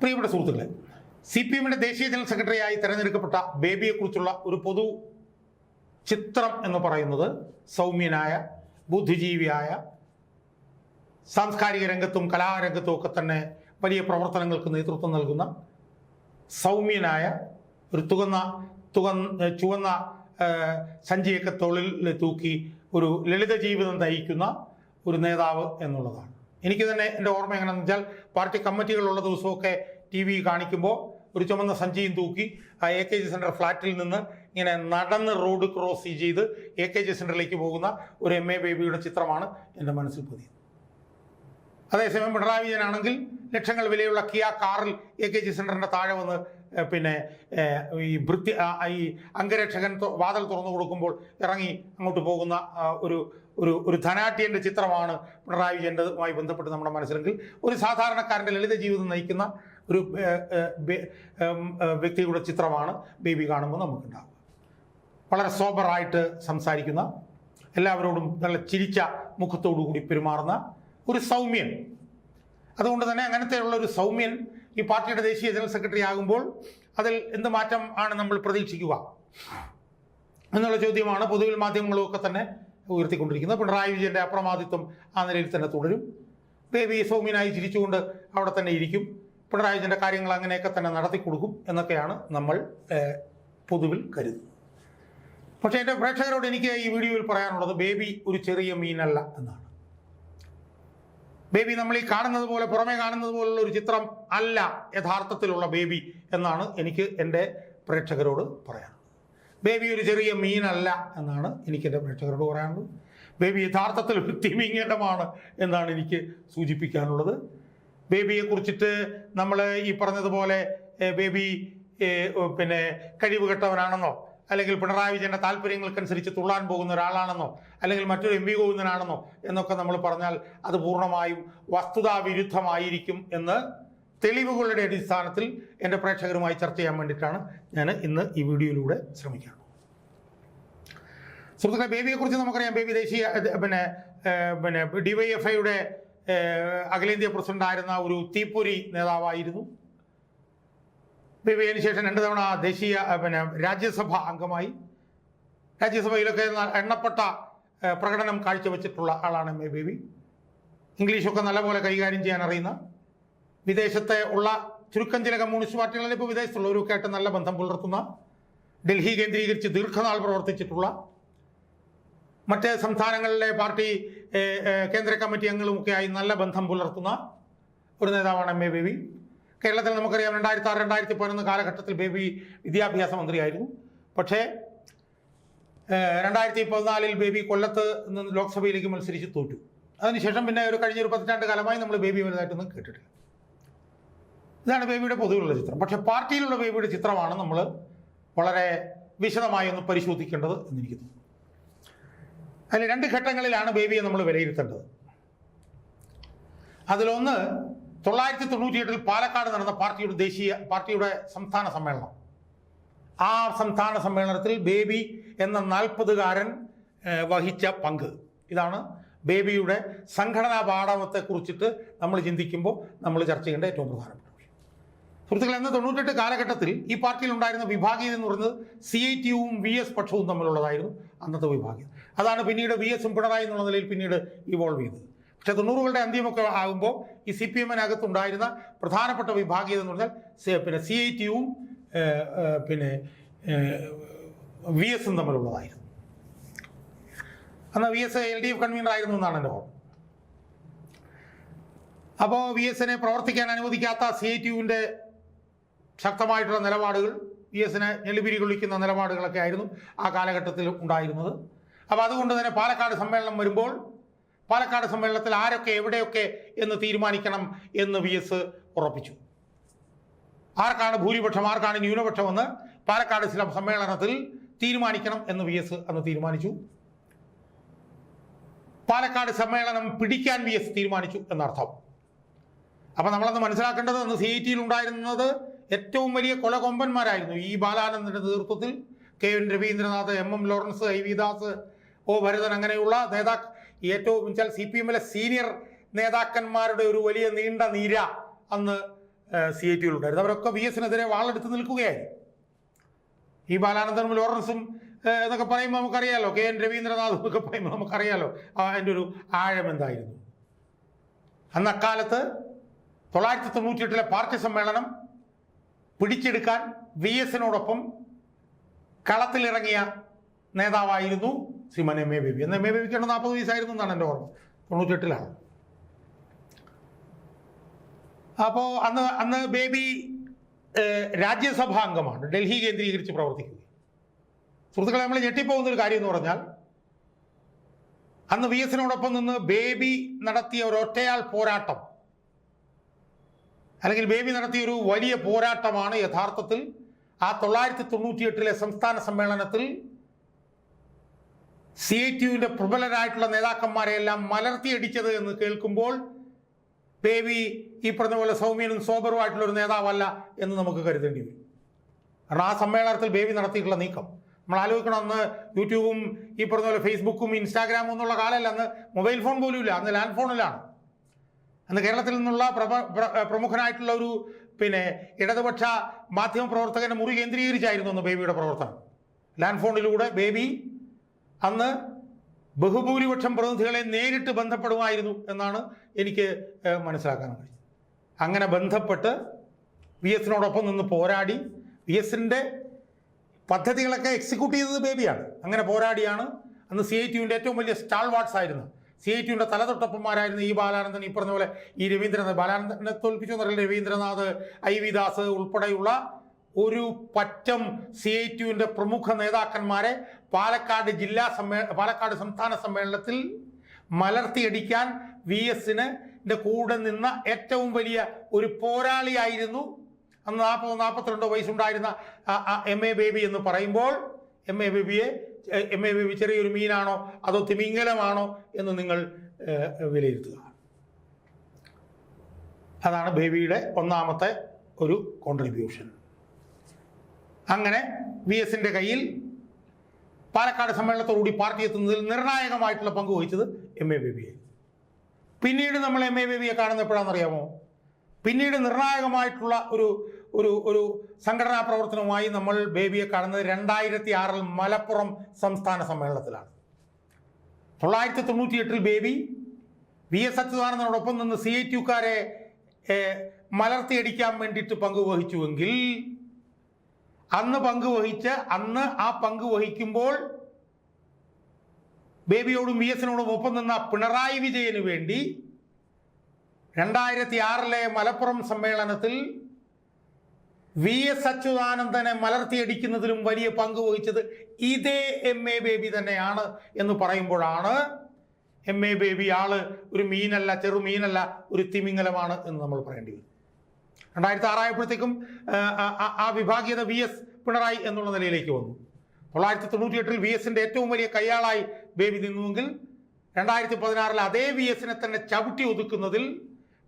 പ്രിയപ്പെട്ട സുഹൃത്തുക്കളെ C P എമ്മിന്റെ ദേശീയ ജനറൽ സെക്രട്ടറിയായി തെരഞ്ഞെടുക്കപ്പെട്ട ബേബിയെക്കുറിച്ചുള്ള ഒരു പൊതു ചിത്രം എന്ന് പറയുന്നത് സൗമ്യനായ ബുദ്ധിജീവിയായ സാംസ്കാരിക രംഗത്തും കലാരംഗത്തും ഒക്കെ തന്നെ വലിയ പ്രവർത്തനങ്ങൾക്ക് നേതൃത്വം നൽകുന്ന സൗമ്യനായ ഒരു തുകന്ന തുക ചുവന്ന സഞ്ചിയൊക്കെ തൊഴിൽ തൂക്കി ഒരു ലളിത ജീവിതം നയിക്കുന്ന ഒരു നേതാവ് എന്നുള്ളതാണ്. എനിക്ക് തന്നെ എന്റെ ഓർമ്മ എങ്ങനെയാണെന്ന് വെച്ചാൽ പാർട്ടി കമ്മിറ്റികളുള്ള ദിവസമൊക്കെ ടി വി കാണിക്കുമ്പോൾ ഒരു ചുമന്ന സഞ്ചിയും തൂക്കി ആ എ കെ ജി സെന്റർ ഫ്ലാറ്റിൽ നിന്ന് ഇങ്ങനെ നടന്ന് റോഡ് ക്രോസ് ചെയ്ത് എ കെ ജി സെന്ററിലേക്ക് പോകുന്ന ഒരു എം എ ബേബിയുടെ ചിത്രമാണ് എന്റെ മനസ്സിൽ പതിയുന്നത്. അതേസമയം പിണറായി വിജയനാണെങ്കിൽ ലക്ഷങ്ങൾ വിലയുള്ള കിയ കാറിൽ എ കെ ജി സെന്ററിന്റെ താഴെ വന്ന് പിന്നെ ഈ വൃത്തി ഈ അംഗരക്ഷകൻ വാതിൽ തുറന്നു കൊടുക്കുമ്പോൾ ഇറങ്ങി അങ്ങോട്ട് പോകുന്ന ഒരു ഒരു ഒരു ധനാട്യന്റെ ചിത്രമാണ് പിണറായി വിജയന്റെതുമായി ബന്ധപ്പെട്ട് നമ്മുടെ മനസ്സിലെങ്കിൽ ഒരു സാധാരണക്കാരന്റെ ലളിത ജീവിതം നയിക്കുന്ന ഒരു വ്യക്തിയുടെ ചിത്രമാണ് ബേബി കാണുമ്പോൾ നമുക്കുണ്ടാവുക. വളരെ സോബറായിട്ട് സംസാരിക്കുന്ന എല്ലാവരോടും നല്ല ചിരിച്ച മുഖത്തോടു കൂടി പെരുമാറുന്ന ഒരു സൗമ്യൻ. അതുകൊണ്ട് തന്നെ അങ്ങനത്തെയുള്ള ഒരു സൗമ്യൻ ഈ പാർട്ടിയുടെ ദേശീയ ജനറൽ സെക്രട്ടറി ആകുമ്പോൾ അതിൽ എന്ത് മാറ്റം ആണ് നമ്മൾ പ്രതീക്ഷിക്കുക? എന്നുള്ള ചോദ്യമാണ് പൊതുവിൽ മാധ്യമങ്ങളൊക്കെ തന്നെ ഉയർത്തിക്കൊണ്ടിരിക്കുന്നത് പിണറായി വിജയന്റെ അപ്രമാദിത്വം ആ നിലയിൽ തന്നെ തുടരും. ബേബി സൗമ്യനായി ചിരിച്ചുകൊണ്ട് അവിടെ തന്നെ ഇരിക്കും. പിണറായി വിജയന്റെ കാര്യങ്ങൾ അങ്ങനെയൊക്കെ തന്നെ നടത്തി കൊടുക്കും എന്നൊക്കെയാണ് നമ്മൾ പൊതുവിൽ കരുതുന്നത്. പക്ഷേ എന്റെ പ്രേക്ഷകരോട് എനിക്ക് ഈ വീഡിയോയിൽ പറയാനുള്ളത് ബേബി ഒരു ചെറിയ മീനല്ല എന്നാണ്. ബേബി നമ്മൾ ഈ കാണുന്നത് പോലെ പുറമേ കാണുന്നത് പോലുള്ള ഒരു ചിത്രം അല്ല യഥാർത്ഥത്തിലുള്ള ബേബി എന്നാണ് എനിക്ക് എന്റെ പ്രേക്ഷകരോട് പറയാനുള്ളത്. ബേബി ഒരു ചെറിയ മീനല്ല എന്നാണ് എനിക്ക് എന്റെ പ്രേക്ഷകരോട് പറയാനുള്ളത്. ബേബി യഥാർത്ഥത്തിൽ ഒരു തിമിംഗലമാണ് എന്നാണ് എനിക്ക് സൂചിപ്പിക്കാനുള്ളത്. ബേബിയെ കുറിച്ചിട്ട് നമ്മൾ ഈ പറഞ്ഞതുപോലെ ബേബി പിന്നെ കഴിവ് കെട്ടവനാണെന്നോ അല്ലെങ്കിൽ പിണറായി വിജയന്റെ താല്പര്യങ്ങൾക്കനുസരിച്ച് തുള്ളാൻ പോകുന്ന ഒരാളാണെന്നോ അല്ലെങ്കിൽ മറ്റൊരു എം വി ഗോവിന്ദനാണെന്നോ എന്നൊക്കെ നമ്മൾ പറഞ്ഞാൽ അത് പൂർണമായും വസ്തുതാവിരുദ്ധമായിരിക്കും എന്ന് തെളിവുകളുടെ അടിസ്ഥാനത്തിൽ എന്റെ പ്രേക്ഷകരുമായി ചർച്ച ചെയ്യാൻ വേണ്ടിയിട്ടാണ് ഞാൻ ഇന്ന് ഈ വീഡിയോയിലൂടെ ശ്രമിക്കുന്നത്. സുഹൃത്തുക്കളെ ബേബിയെക്കുറിച്ച് നമുക്കറിയാം. ബേബി ദേശീയ പിന്നെ പിന്നെ ഡി വൈ പിന്നെ ഡിവൈഎഫ്ഐയുടെ അഖിലേന്ത്യാ പ്രസിഡന്റായിരുന്ന ഒരു തീപ്പൊരി നേതാവായിരുന്നു. ബേബി ശേഷം രണ്ട് തവണ ദേശീയ പിന്നെ രാജ്യസഭ അംഗമായി. രാജ്യസഭയിലൊക്കെ എണ്ണപ്പെട്ട പ്രകടനം കാഴ്ചവെച്ചിട്ടുള്ള ആളാണ് എം എ ബേബി. ഇംഗ്ലീഷൊക്കെ നല്ലപോലെ കൈകാര്യം ചെയ്യാൻ അറിയുന്ന വിദേശത്തെ ഉള്ള ചുരുക്കം ചില കമ്മ്യൂണിസ്റ്റ് പാർട്ടികളിൽ ഇപ്പോൾ വിദേശത്തുള്ളവരൊക്കെ ആയിട്ട് നല്ല ബന്ധം പുലർത്തുന്ന ഡൽഹി കേന്ദ്രീകരിച്ച് ദീർഘനാൾ പ്രവർത്തിച്ചിട്ടുള്ള മറ്റ് സംസ്ഥാനങ്ങളിലെ പാർട്ടി കേന്ദ്ര കമ്മിറ്റി അംഗങ്ങളുമൊക്കെയായി നല്ല ബന്ധം പുലർത്തുന്ന ഒരു നേതാവാണ് എം എ ബേബി. കേരളത്തിൽ നമുക്കറിയാം രണ്ടായിരത്തി ആറ് രണ്ടായിരത്തി പതിനൊന്ന് കാലഘട്ടത്തിൽ ബേബി വിദ്യാഭ്യാസ മന്ത്രിയായിരുന്നു. പക്ഷേ രണ്ടായിരത്തി പതിനാലിൽ ബേബി കൊല്ലത്ത് നിന്ന് ലോക്സഭയിലേക്ക് മത്സരിച്ച് തോറ്റു. അതിനുശേഷം പിന്നെ ഒരു കഴിഞ്ഞ ഒരു പതിറ്റാണ്ട് കാലമായി നമ്മൾ ബേബി വലുതായിട്ടൊന്നും കേട്ടിട്ടില്ല. ഇതാണ് ബേബിയുടെ പൊതുവിലുള്ള ചിത്രം. പക്ഷേ പാർട്ടിയിലുള്ള ബേബിയുടെ ചിത്രമാണ് നമ്മൾ വളരെ വിശദമായി ഒന്ന് പരിശോധിക്കേണ്ടത് എന്നെനിക്ക് തോന്നുന്നു. അതിൽ രണ്ട് ഘട്ടങ്ങളിലാണ് ബേബിയെ നമ്മൾ വിലയിരുത്തേണ്ടത്. അതിലൊന്ന് തൊള്ളായിരത്തി തൊണ്ണൂറ്റിയെട്ടിൽ പാലക്കാട് നടന്ന പാർട്ടിയുടെ ദേശീയ പാർട്ടിയുടെ സംസ്ഥാന സമ്മേളനം. ആ സംസ്ഥാന സമ്മേളനത്തിൽ ബേബി എന്ന നാൽപ്പതുകാരൻ വഹിച്ച പങ്ക്. ഇതാണ് ബേബിയുടെ സംഘടനാ പാഠവത്തെ കുറിച്ചിട്ട് നമ്മൾ ചിന്തിക്കുമ്പോൾ നമ്മൾ ചർച്ച ചെയ്യേണ്ട ഏറ്റവും പ്രധാനപ്പെട്ട വിഷയം. സുഹൃത്തുക്കൾ എന്ന തൊണ്ണൂറ്റെട്ട് കാലഘട്ടത്തിൽ ഈ പാർട്ടിയിൽ ഉണ്ടായിരുന്ന വിഭാഗീയത എന്ന് പറയുന്നത് സി ഐ ടിയും വി എസ് പക്ഷവും തമ്മിലുള്ളതായിരുന്നു അന്നത്തെ വിഭാഗീയത. അതാണ് പിന്നീട് വി എസും പിണറായി എന്നുള്ള നിലയിൽ പിന്നീട് ഇവോൾവ് ചെയ്തത്. പക്ഷെ തൊണ്ണൂറുകളുടെ അന്ത്യമൊക്കെ ആകുമ്പോൾ ഈ സി പി എമ്മിനകത്തുണ്ടായിരുന്ന പ്രധാനപ്പെട്ട വിഭാഗീയത എന്ന് പറഞ്ഞാൽ പിന്നെ സി ഐ ടിയും പിന്നെ വി എസും തമ്മിലുള്ളതായിരുന്നു. അന്ന് V S L D F convener ആയിരുന്നു എന്നാണ് എന്റെ ഓർമ്മ. അപ്പോൾ വി എസിനെ പ്രവർത്തിക്കാൻ അനുവദിക്കാത്ത സി ഐ ടിയുവിന്റെ ശക്തമായിട്ടുള്ള നിലപാടുകൾ വി എസിനെ ഞെളിപിരി കൊള്ളിക്കുന്ന നിലപാടുകളൊക്കെ ആയിരുന്നു ആ കാലഘട്ടത്തിൽ ഉണ്ടായിരുന്നത്. അപ്പോൾ അതുകൊണ്ട് തന്നെ പാലക്കാട് സമ്മേളനം വരുമ്പോൾ പാലക്കാട് സമ്മേളനത്തിൽ ആരൊക്കെ എവിടെയൊക്കെ എന്ന് തീരുമാനിക്കണം എന്ന് വി എസ് ഉറപ്പിച്ചു. ആർക്കാണ് ഭൂരിപക്ഷം ആർക്കാണ് ന്യൂനപക്ഷം എന്ന് പാലക്കാട് സ്ഥലം സമ്മേളനത്തിൽ തീരുമാനിക്കണം എന്ന് വി എസ് അന്ന് തീരുമാനിച്ചു. പാലക്കാട് സമ്മേളനം പിടിക്കാൻ വി എസ് തീരുമാനിച്ചു എന്നർത്ഥം. അപ്പം നമ്മളന്ന് മനസ്സിലാക്കേണ്ടത് അന്ന് സി ഐ ടിയിൽ ഉണ്ടായിരുന്നത് ഏറ്റവും വലിയ കൊലകൊമ്പന്മാരായിരുന്നു. ഈ ബാലാനന്ദന്റെ നേതൃത്വത്തിൽ K N Raveendranath M M Lawrence I V Das O Bharathan അങ്ങനെയുള്ള നേതാ ഏറ്റവും വെച്ചാൽ സി പി എമ്മിലെ സീനിയർ നേതാക്കന്മാരുടെ ഒരു വലിയ നീണ്ട നീര അന്ന് സി ഐ ടിയിലുണ്ടായിരുന്നു അവരൊക്കെ വി എസിനെതിരെ വാളെടുത്ത് നിൽക്കുകയായിരുന്നു. ഈ ബാലാനന്ദനും ലോറൻസും എന്നൊക്കെ പറയുമ്പോൾ നമുക്കറിയാലോ കെ എൻ രവീന്ദ്രനാഥും എന്നൊക്കെ പറയുമ്പോൾ നമുക്കറിയാലോ അതിന്റെ ഒരു ആഴം എന്തായിരുന്നു. അന്ന് അക്കാലത്ത് തൊള്ളായിരത്തി തൊണ്ണൂറ്റിയെട്ടിലെ പാർട്ടി സമ്മേളനം പിടിച്ചെടുക്കാൻ വി എസിനോടൊപ്പം കളത്തിലിറങ്ങിയ നേതാവായിരുന്നു ശ്രീമാൻ എം എ ബേബി എന്ന് എം എ ബേബിക്ക് നാൽപ്പത് വയസ്സായിരുന്നു എന്നാണ് എന്റെ ഓർമ്മ. തൊണ്ണൂറ്റെട്ടിലാണ്. അപ്പോൾ അന്ന് അന്ന് ബേബി രാജ്യസഭാംഗമാണ്. ഡൽഹി കേന്ദ്രീകരിച്ച് പ്രവർത്തിക്കുക സുഹൃത്തുക്കളെ നമ്മൾ ഞെട്ടിപ്പോകുന്ന ഒരു കാര്യം എന്ന് പറഞ്ഞാൽ അന്ന് വി എസിനോടൊപ്പം നിന്ന് ബേബി നടത്തിയ ഒരു ഒറ്റയാൾ പോരാട്ടം അല്ലെങ്കിൽ ബേബി നടത്തിയ ഒരു വലിയ പോരാട്ടമാണ് യഥാർത്ഥത്തിൽ ആ തൊള്ളായിരത്തി തൊണ്ണൂറ്റിയെട്ടിലെ സംസ്ഥാന സമ്മേളനത്തിൽ സി ഐ ടിയുവിന്റെ പ്രബലരായിട്ടുള്ള നേതാക്കന്മാരെയെല്ലാം മലർത്തിയടിച്ചത് എന്ന് കേൾക്കുമ്പോൾ ബേബി ഈ പറഞ്ഞ പോലെ സൗമ്യനും സോബറുമായിട്ടുള്ള ഒരു നേതാവല്ല എന്ന് നമുക്ക് കരുതേണ്ടി വരും. കാരണം ആ സമ്മേളനത്തിൽ ബേബി നടത്തിയിട്ടുള്ള നീക്കം. നമ്മൾ ആലോചിക്കണം അന്ന് യൂട്യൂബും ഈ പറഞ്ഞ പോലെ ഫേസ്ബുക്കും ഇൻസ്റ്റാഗ്രാമും എന്നുള്ള കാലമല്ല അന്ന് മൊബൈൽ ഫോൺ പോലും ഇല്ല അന്ന് ലാൻഡ് ഫോണിലാണ്. അന്ന് കേരളത്തിൽ നിന്നുള്ള പ്രമുഖനായിട്ടുള്ള ഒരു പിന്നെ ഇടതുപക്ഷ മാധ്യമ പ്രവർത്തകന്റെ മുറി കേന്ദ്രീകരിച്ചായിരുന്നു അന്ന് ബേബിയുടെ പ്രവർത്തനം. ലാൻഡ് ഫോണിലൂടെ ബേബി അന്ന് ബഹുഭൂരിപക്ഷം പ്രതിനിധികളെ നേരിട്ട് ബന്ധപ്പെടുമായിരുന്നു എന്നാണ് എനിക്ക് മനസ്സിലാക്കാൻ അങ്ങനെ ബന്ധപ്പെട്ട് വി എസിനോടൊപ്പം നിന്ന് പോരാടി വി എസിന്റെ പദ്ധതികളൊക്കെ എക്സിക്യൂട്ട് ചെയ്തത് ബേബിയാണ്. അങ്ങനെ പോരാടിയാണ്. അന്ന് സി ഐ ടിയുവിന്റെ ഏറ്റവും വലിയ സ്റ്റാൾ വാട്സ് ആയിരുന്നു. സി ഐ ടിയുടെ തലതൊട്ടപ്പന്മാരായിരുന്നു ഈ ബാലാനന്ദൻ ഈ പറഞ്ഞ പോലെ ഈ രവീന്ദ്രനാഥ്. ബാലാനന്ദനെ തോൽപ്പിച്ചു എന്നറിയില്ല രവീന്ദ്രനാഥ് ഐ വി ദാസ് ഉൾപ്പെടെയുള്ള ഒരു പറ്റം സി ഐ ടിയുവിന്റെ പ്രമുഖ നേതാക്കന്മാരെ പാലക്കാട് ജില്ലാ സമ്മേ പാലക്കാട് സംസ്ഥാന സമ്മേളനത്തിൽ മലർത്തിയടിക്കാൻ വി എസിന് കൂടെ നിന്ന ഏറ്റവും വലിയ ഒരു പോരാളിയായിരുന്നു. അന്ന് നാൽപ്പത് നാൽപ്പത്തിരണ്ടോ വയസ്സുണ്ടായിരുന്ന എം എ ബേബി എന്ന് പറയുമ്പോൾ എം എ ബേബിയെ എം എ ബേബി ചെറിയൊരു മീനാണോ അതോ തിമിംഗലമാണോ എന്ന് നിങ്ങൾ വിലയിരുത്തുക. അതാണ് ബേബിയുടെ ഒന്നാമത്തെ ഒരു കോൺട്രിബ്യൂഷൻ അങ്ങനെ വി എസിന്റെ കയ്യിൽ പാലക്കാട് സമ്മേളനത്തോടുകൂടി പാർട്ടി എത്തുന്നതിൽ നിർണായകമായിട്ടുള്ള പങ്ക് വഹിച്ചത് എം എ ബേബിയെ പിന്നീട് നമ്മൾ എം എ ബേബിയെ കാണുന്ന എപ്പോഴാണെന്നറിയാമോ? പിന്നീട് നിർണായകമായിട്ടുള്ള ഒരു ഒരു ഒരു സംഘടനാ പ്രവർത്തനവുമായി നമ്മൾ ബേബിയെ കാണുന്നത് രണ്ടായിരത്തി ആറിൽ മലപ്പുറം സംസ്ഥാന സമ്മേളനത്തിലാണ്. തൊള്ളായിരത്തി തൊണ്ണൂറ്റി എട്ടിൽ ബേബി വി എസ് അച്യുതാനന്ദനോടൊപ്പം നിന്ന് സി ഐ ടിക്കാരെ മലർത്തിയടിക്കാൻ വേണ്ടിയിട്ട് പങ്കുവഹിച്ചുവെങ്കിൽ അന്ന് പങ്കുവഹിച്ച് അന്ന് ആ പങ്ക് വഹിക്കുമ്പോൾ ബേബിയോടും വി എസിനോടും ഒപ്പം നിന്ന പിണറായി വിജയന് വേണ്ടി രണ്ടായിരത്തി ആറിലെ മലപ്പുറം സമ്മേളനത്തിൽ വി എസ് അച്യുതാനന്ദനെ മലർത്തിയടിക്കുന്നതിലും വലിയ പങ്ക് വഹിച്ചത് ഇതേ എം എ ബേബി തന്നെയാണ് എന്ന് പറയുമ്പോഴാണ് എം എ ബേബി ആൾ ഒരു മീനല്ല ചെറു മീനല്ല ഒരു തിമിംഗലമാണ് എന്ന് നമ്മൾ പറയേണ്ടി വരും. രണ്ടായിരത്തി ആറായപ്പോഴത്തേക്കും ആ, വിഭാഗീയത വി എസ് പിണറായി എന്നുള്ള നിലയിലേക്ക് വന്നു. തൊള്ളായിരത്തി തൊണ്ണൂറ്റി എട്ടിൽ വി എസിന്റെ ഏറ്റവും വലിയ കയ്യാളായി ബേബി നിന്നുവെങ്കിൽ രണ്ടായിരത്തി പതിനാറിൽ അതേ വി എസിനെ തന്നെ ചവിട്ടി ഒതുക്കുന്നതിൽ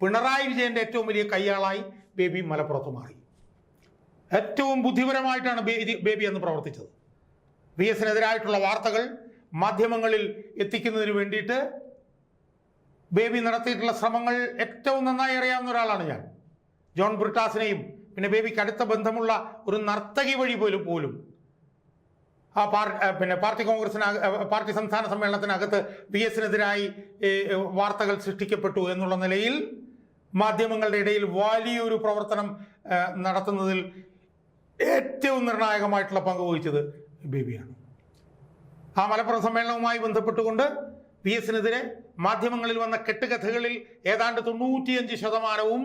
പിണറായി വിജയന്റെ ഏറ്റവും വലിയ കയ്യാളായി ബേബി മലപ്പുറത്ത് മാറി. ഏറ്റവും ബുദ്ധിപരമായിട്ടാണ് ബേബി അന്ന് പ്രവർത്തിച്ചത്. വി എസിനെതിരായിട്ടുള്ള വാർത്തകൾ മാധ്യമങ്ങളിൽ എത്തിക്കുന്നതിന് വേണ്ടിയിട്ട് ബേബി നടത്തിയിട്ടുള്ള ശ്രമങ്ങൾ ഏറ്റവും നന്നായി അറിയാവുന്ന ഒരാളാണ് ഞാൻ. ജോൺ ബ്രിട്ടാസിനെയും പിന്നെ ബേബിക്ക് അടുത്ത ബന്ധമുള്ള ഒരു നർത്തകി വഴി പോലും പോലും. ആ പാർ പിന്നെ പാർട്ടി കോൺഗ്രസിന് പാർട്ടി സംസ്ഥാന സമ്മേളനത്തിനകത്ത് പി എസിനെതിരായി വാർത്തകൾ സൃഷ്ടിക്കപ്പെട്ടു എന്നുള്ള നിലയിൽ മാധ്യമങ്ങളുടെ ഇടയിൽ വലിയൊരു പ്രവർത്തനം നടത്തുന്നതിൽ ഏറ്റവും നിർണായകമായിട്ടുള്ള പങ്ക് വഹിച്ചത് ബേബിയാണ്. ആ മലപ്പുറം സമ്മേളനവുമായി ബന്ധപ്പെട്ടുകൊണ്ട് പി എസിനെതിരെ മാധ്യമങ്ങളിൽ വന്ന കെട്ടുകഥകളിൽ ഏതാണ്ട് തൊണ്ണൂറ്റിയഞ്ച് ശതമാനവും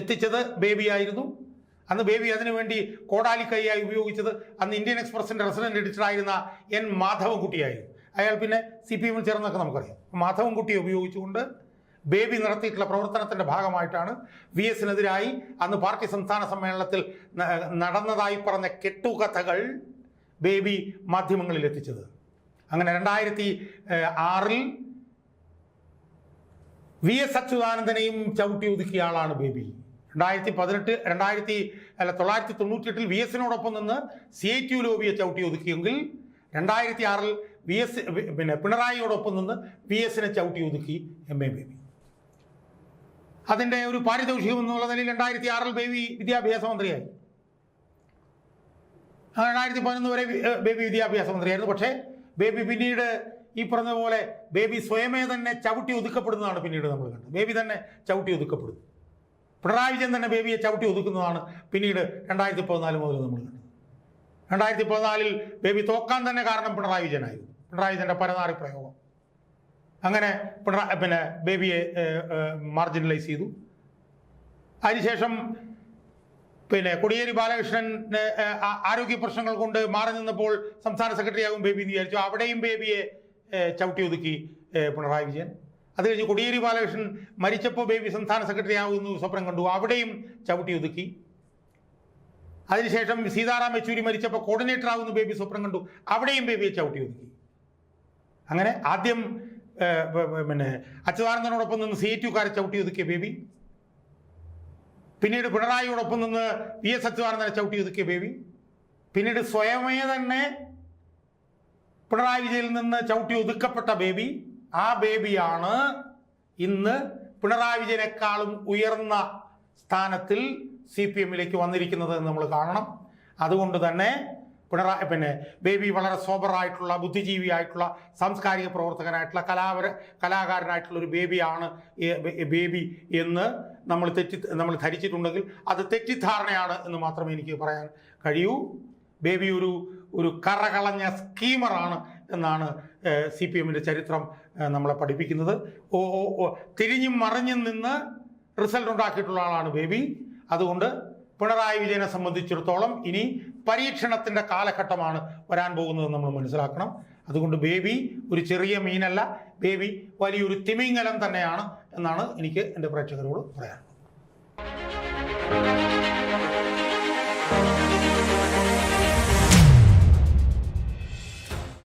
എത്തിച്ചത് ബേബിയായിരുന്നു അന്ന് ബേബി അതിനുവേണ്ടി കോടാലി കൈയായി ഉപയോഗിച്ചത് അന്ന് ഇന്ത്യൻ എക്സ്പ്രസിന്റെ റെസിഡന്റ് എഡിറ്ററായിരുന്ന എൻ മാധവൻകുട്ടിയായിരുന്നു. അയാൾ പിന്നെ സി പി എമ്മിൽ ചേർന്നൊക്കെ നമുക്കറിയാം. മാധവൻകുട്ടിയെ ഉപയോഗിച്ചുകൊണ്ട് ബേബി നടത്തിയിട്ടുള്ള പ്രവർത്തനത്തിന്റെ ഭാഗമായിട്ടാണ് വി എസിനെതിരായി അന്ന് പാർട്ടി സംസ്ഥാന സമ്മേളനത്തിൽ നടന്നതായി പറഞ്ഞ കെട്ടുകഥകൾ ബേബി മാധ്യമങ്ങളിൽ എത്തിച്ചത്. അങ്ങനെ രണ്ടായിരത്തി ആറിൽ വി എസ് അച്യുതാനന്ദനെയും ചവിട്ടി ഒതുക്കിയ ആളാണ് ബേബി. രണ്ടായിരത്തി പതിനെട്ട് രണ്ടായിരത്തി അല്ല തൊള്ളായിരത്തി തൊണ്ണൂറ്റി എട്ടിൽ വി എസിനോടൊപ്പം നിന്ന് സി ഐ ടി യു ലോബിയെ ചവിട്ടി ഒതുക്കിയെങ്കിൽ രണ്ടായിരത്തി ആറിൽ വി എസ് പിന്നെ പിണറായിയോടൊപ്പം നിന്ന് വി എസിനെ ചവിട്ടി ഒതുക്കി എം എ ബേബി അതിന്റെ ഒരു പാരിതോഷികം എന്നുള്ള നിലയിൽ രണ്ടായിരത്തി ആറിൽ ബേബി വിദ്യാഭ്യാസ മന്ത്രിയായി. രണ്ടായിരത്തി പതിനൊന്ന് വരെ ബേബി വിദ്യാഭ്യാസ മന്ത്രിയായിരുന്നു. പക്ഷേ ബേബി പിന്നീട് ഈ പറഞ്ഞ പോലെ ബേബി സ്വയമേ തന്നെ ചവിട്ടി ഒതുക്കപ്പെടുന്നതാണ് പിന്നീട് നമ്മൾ കണ്ടത്. ബേബി തന്നെ ചവിട്ടി ഒതുക്കപ്പെടുന്നു പിണറായി വിജയൻ തന്നെ ബേബിയെ ചവിട്ടി ഒതുക്കുന്നതാണ് പിന്നീട് രണ്ടായിരത്തി പതിനാല് മുതൽ നമ്മൾ രണ്ടായിരത്തി പതിനാലിൽ ബേബി തോക്കാൻ തന്നെ കാരണം പിണറായി വിജയനായിരുന്നു. പിണറായി വിജയന്റെ പരനാറി പ്രയോഗം. അങ്ങനെ പിണറായി പിന്നെ ബേബിയെ മാർജിനലൈസ് ചെയ്തു. അതിനുശേഷം പിന്നെ കൊടിയേരി ബാലകൃഷ്ണൻ ഏഹ്, ആരോഗ്യ പ്രശ്നങ്ങൾ കൊണ്ട് മാറി നിന്നപ്പോൾ സംസ്ഥാന സെക്രട്ടറി ആകും ബേബി എന്ന് വിചാരിച്ചു. അവിടെയും ബേബിയെ ചവിട്ടി ഒതുക്കി പിണറായി വിജയൻ. അത് കഴിഞ്ഞ് കൊടിയേരി ബാലകൃഷ്ണൻ മരിച്ചപ്പോൾ ബേബി സംസ്ഥാന സെക്രട്ടറി ആകുന്നു സ്വപ്നം കണ്ടു. അവിടെയും ചവിട്ടി ഒതുക്കി. അതിനുശേഷം സീതാറാം യെച്ചൂരി മരിച്ചപ്പോൾ കോർഡിനേറ്റർ ആകുന്നു ബേബി സ്വപ്നം കണ്ടു. അവിടെയും ബേബിയെ ചവിട്ടി ഒതുക്കി. അങ്ങനെ ആദ്യം പിന്നെ അച്യുതാനന്ദനോടൊപ്പം നിന്ന് സി ടുക്കാരെ ചവിട്ടി ഒതുക്കിയ ബേബി. പിന്നീട് പിണറായിയോടൊപ്പം നിന്ന് വി എസ് അച്യുതാനന്ദനെ ചവിട്ടി ഒതുക്കിയ ബേബി. പിന്നീട് സ്വയമേ തന്നെ പിണറായി വിജയിൽ നിന്ന് ചവിട്ടി ഒതുക്കപ്പെട്ട ബേബി. ആ ബേബിയാണ് ഇന്ന് പിണറായി വിജയനേക്കാളും ഉയർന്ന സ്ഥാനത്തിൽ സി പി എമ്മിലേക്ക് വന്നിരിക്കുന്നത് എന്ന് നമ്മൾ കാണണം. അതുകൊണ്ട് തന്നെ പിണറായി പിന്നെ ബേബി വളരെ സോബറായിട്ടുള്ള ബുദ്ധിജീവിയായിട്ടുള്ള സാംസ്കാരിക പ്രവർത്തകനായിട്ടുള്ള കലാപര കലാകാരനായിട്ടുള്ള ഒരു ബേബിയാണ് ബേബി എന്ന് നമ്മൾ തെറ്റി നമ്മൾ ധരിച്ചിട്ടുണ്ടെങ്കിൽ അത് തെറ്റിദ്ധാരണയാണ് എന്ന് മാത്രമേ എനിക്ക് പറയാൻ കഴിയൂ. ബേബി ഒരു ഒരു കറകളഞ്ഞ സ്കീമറാണ് എന്നാണ് സി പി എമ്മിന്റെ ചരിത്രം നമ്മളെ പഠിപ്പിക്കുന്നത്. ഓ ഓ തിരിഞ്ഞും മറിഞ്ഞും നിന്ന് റിസൾട്ട് ഉണ്ടാക്കിയിട്ടുള്ള ആളാണ് ബേബി. അതുകൊണ്ട് പിണറായി വിജയനെ സംബന്ധിച്ചിടത്തോളം ഇനി പരീക്ഷണത്തിന്റെ കാലഘട്ടമാണ് വരാൻ പോകുന്നത് നമ്മൾ മനസ്സിലാക്കണം. അതുകൊണ്ട് ബേബി ഒരു ചെറിയ മീനല്ല. ബേബി വലിയൊരു തിമിംഗലം തന്നെയാണ് എന്നാണ് എനിക്ക് എന്റെ പ്രേക്ഷകരോട് പറയാനുള്ളത്.